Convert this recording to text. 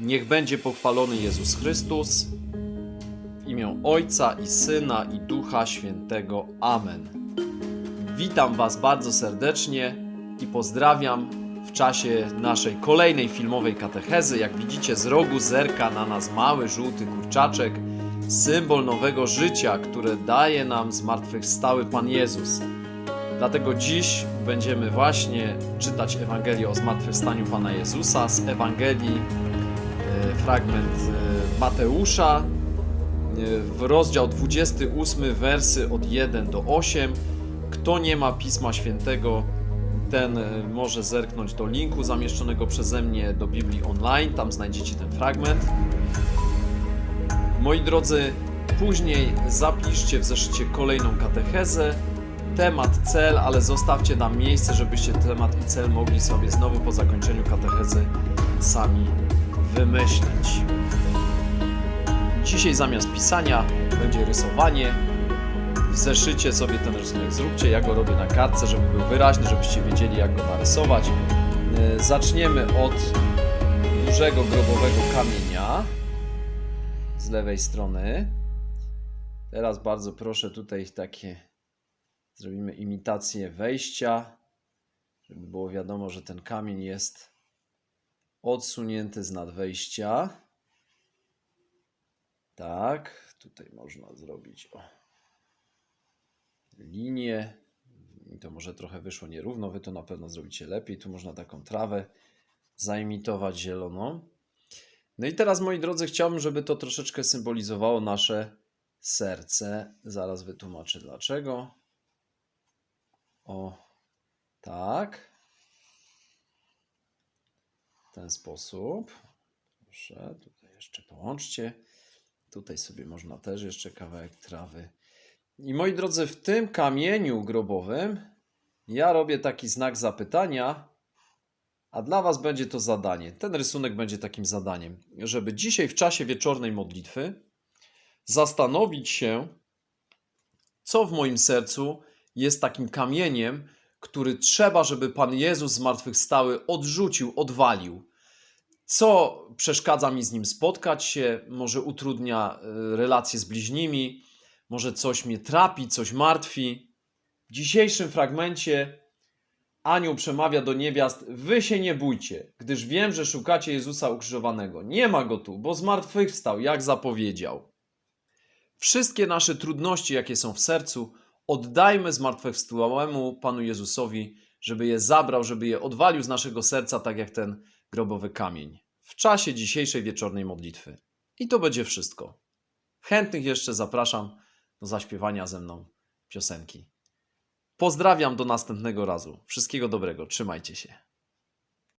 Niech będzie pochwalony Jezus Chrystus. W imię Ojca i Syna i Ducha Świętego. Amen. Witam Was bardzo serdecznie i pozdrawiam w czasie naszej kolejnej filmowej katechezy. Jak widzicie, z rogu zerka na nas mały żółty kurczaczek, symbol nowego życia, które daje nam zmartwychwstały Pan Jezus. Dlatego dziś będziemy właśnie czytać Ewangelię o zmartwychwstaniu Pana Jezusa z Ewangelii, fragment e, Mateusza, e, rozdział 28, wersy od 1 do 8. Kto nie ma Pisma Świętego, ten e, może zerknąć do linku zamieszczonego przeze mnie do Biblii Online, tam znajdziecie ten fragment. Moi drodzy, później zapiszcie w zeszycie kolejną katechezę, temat, cel, ale zostawcie nam miejsce, żebyście temat i cel mogli sobie znowu po zakończeniu katechezy sami wymyślić. Dzisiaj zamiast pisania będzie rysowanie. W zeszycie sobie ten rysunek zróbcie. Ja go robię na kartce, żeby był wyraźny, żebyście wiedzieli, jak go narysować. E, Zaczniemy od dużego grobowego kamienia z lewej strony. Teraz bardzo proszę tutaj takie zrobimy imitację wejścia, żeby było wiadomo, że ten kamień jest odsunięty z nad wejścia. Tak, tutaj można zrobić o, linię. Mi to może trochę wyszło nierówno, wy to na pewno zrobicie lepiej. Tu można taką trawę zaimitować zieloną. No i teraz, moi drodzy, chciałbym, żeby to troszeczkę symbolizowało nasze serce. Zaraz wytłumaczę dlaczego. O, tak. W ten sposób. Proszę, tutaj jeszcze połączcie. Tutaj sobie można też jeszcze kawałek trawy. I moi drodzy, w tym kamieniu grobowym ja robię taki znak zapytania, a dla Was będzie to zadanie. Ten rysunek będzie takim zadaniem, żeby dzisiaj w czasie wieczornej modlitwy zastanowić się, co w moim sercu jest takim kamieniem, który trzeba, żeby Pan Jezus zmartwychwstały odrzucił, odwalił. Co przeszkadza mi z nim spotkać się, może utrudnia y, relacje z bliźnimi, może coś mnie trapi, coś martwi. W dzisiejszym fragmencie anioł przemawia do niewiast: Wy się nie bójcie, gdyż wiem, że szukacie Jezusa ukrzyżowanego. Nie ma go tu, bo zmartwychwstał, jak zapowiedział. Wszystkie nasze trudności, jakie są w sercu, oddajmy zmartwychwstałemu Panu Jezusowi, żeby je zabrał, żeby je odwalił z naszego serca, tak jak ten grobowy kamień, w czasie dzisiejszej wieczornej modlitwy. I to będzie wszystko. Chętnych jeszcze zapraszam do zaśpiewania ze mną piosenki. Pozdrawiam do następnego razu. Wszystkiego dobrego. Trzymajcie się.